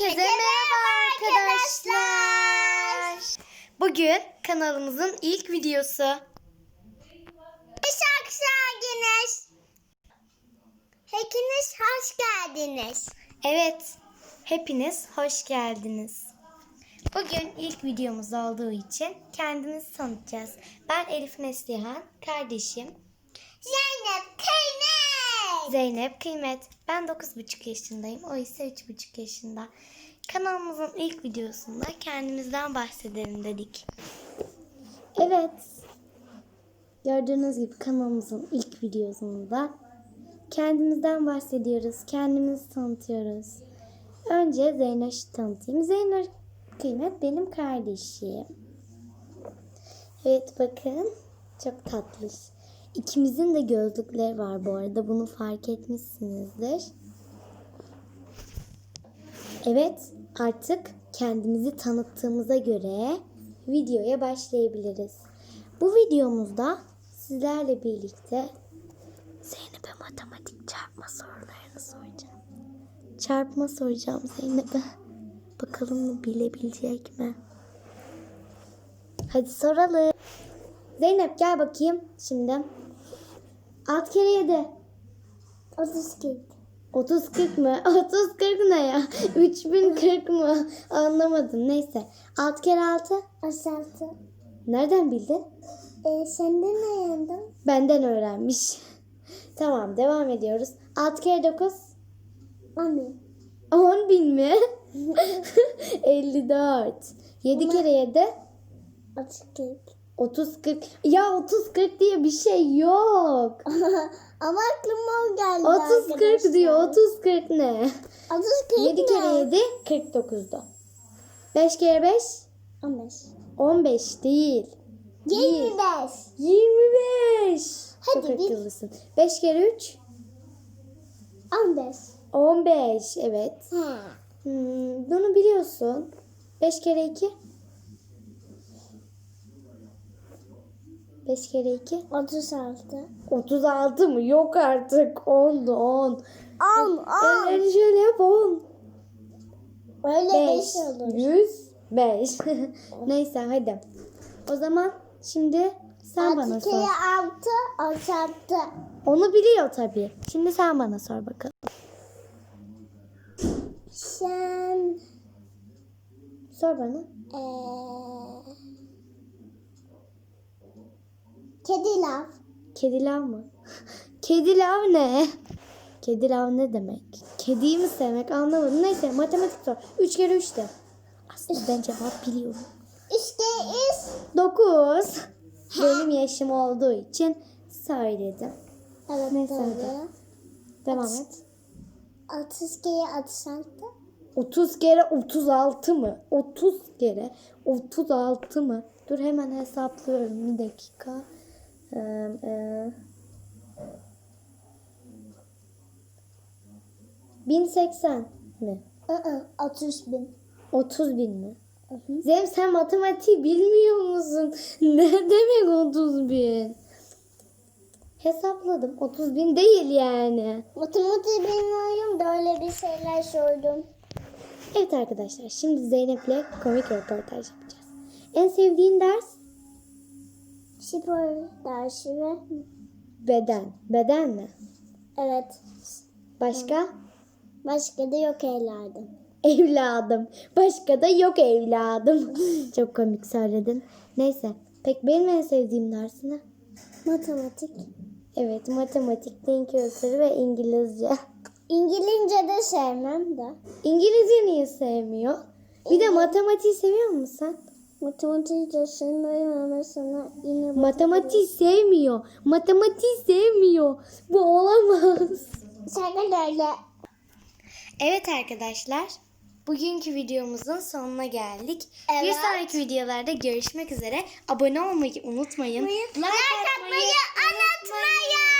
Herkese merhaba arkadaşlar. Bugün kanalımızın ilk videosu. Hoş geldiniz. Hepiniz hoş geldiniz. Evet, hepiniz hoş geldiniz. Bugün ilk videomuz olduğu için kendimizi tanıtacağız. Ben Elif Neslihan, kardeşim Zeynep. Zeynep Kıymet. Ben 9,5 yaşındayım, o ise 3,5 yaşında. Kanalımızın ilk videosunda kendimizden bahsedelim dedik. Evet, gördüğünüz gibi kanalımızın ilk videosunda kendimizden bahsediyoruz, kendimizi tanıtıyoruz. Önce Zeynoş'u tanıtayım. Zeynoş Kıymet benim kardeşim. Evet bakın çok tatlı. İkimizin de gözlükleri var bu arada. Bunu fark etmişsinizdir. Evet artık kendimizi tanıttığımıza göre videoya başlayabiliriz. Bu videomuzda sizlerle birlikte Zeynep'e matematik çarpma sorularını soracağım. Çarpma soracağım Zeynep'e. Bakalım bilebilecek mi? Hadi soralım. Zeynep gel bakayım şimdi. Alt kere yedi. 32. 30 40 mı? 30 40 ne ya? 3040 mı? Anlamadım. Neyse. 6 kere 6. Asaltı. Nereden bildin? Ee, senden yandım? Benden öğrenmiş. tamam devam ediyoruz. 6 kere 9. Ami. 10 bin mi? 54. 7 kere 7. 32. 30 40. Ya 30 40 diye bir şey yok. Ama aklıma o geldi 30 40 arkadaşlar. diyor. 30 40 ne? 30 40 7 kere 7 49'da. 5 kere 5 15. 15 değil. 25. 25. Hadi Çok bir- akıllısın. 5 kere 3 15. 15 evet. Ha. Hmm, bunu biliyorsun. 5 kere 2 5 kere 2 36. 36 mı? Yok artık. 10 da 10. 10. 10. Elleri şöyle yap 10. Öyle 5. 5 olur. 100. 5. Neyse hadi. O zaman şimdi sen bana 6 sor. kere 6 66. Onu biliyor tabii. Şimdi sen bana sor bakalım. Sen Sor bana. eee Kedi lav. Kedi lav mı? Kedi lav ne? Kedi lav ne demek? Kediyi mi sevmek anlamadım. Neyse matematik sor. 3 kere 3 de. Aslında ben cevap biliyorum. İşte is. 9. Benim yaşım olduğu için söyledim. Evet Neyse, doğru. Devam et. 30 kere 36. 30 kere 36 mı? 30 kere 36 mı? Dur hemen hesaplıyorum bir dakika. Ee, e, 1080 mi? Aa, 30 bin. 30 bin mi? Zeynep sen matematiği bilmiyor musun? Ne demek 30 bin? Hesapladım. 30 bin değil yani. Matematik bilmiyorum da öyle bir şeyler sordum. Evet arkadaşlar şimdi Zeynep'le komik röportaj yapacağız. En sevdiğin ders? Spor dersi ve Beden. Beden mi? evet. Başka? Başka da yok evladım. Evladım. Başka da yok evladım. Çok komik söyledin. Neyse. Pek benim en sevdiğim ders ne? Matematik. Evet matematik, din kültürü ve İngilizce. İngilizce de sevmem de. İngilizce niye sevmiyor? Bir de matematiği seviyor musun sen? Matematik de sevmiyorum ama sana yine Matematiği sevmiyor. Matematiği sevmiyor. Bu olamaz. Sakın öyle. Evet arkadaşlar. Bugünkü videomuzun sonuna geldik. Bir Evet. sonraki videolarda görüşmek üzere. Abone olmayı unutmayın. Like atmayı unutmayın.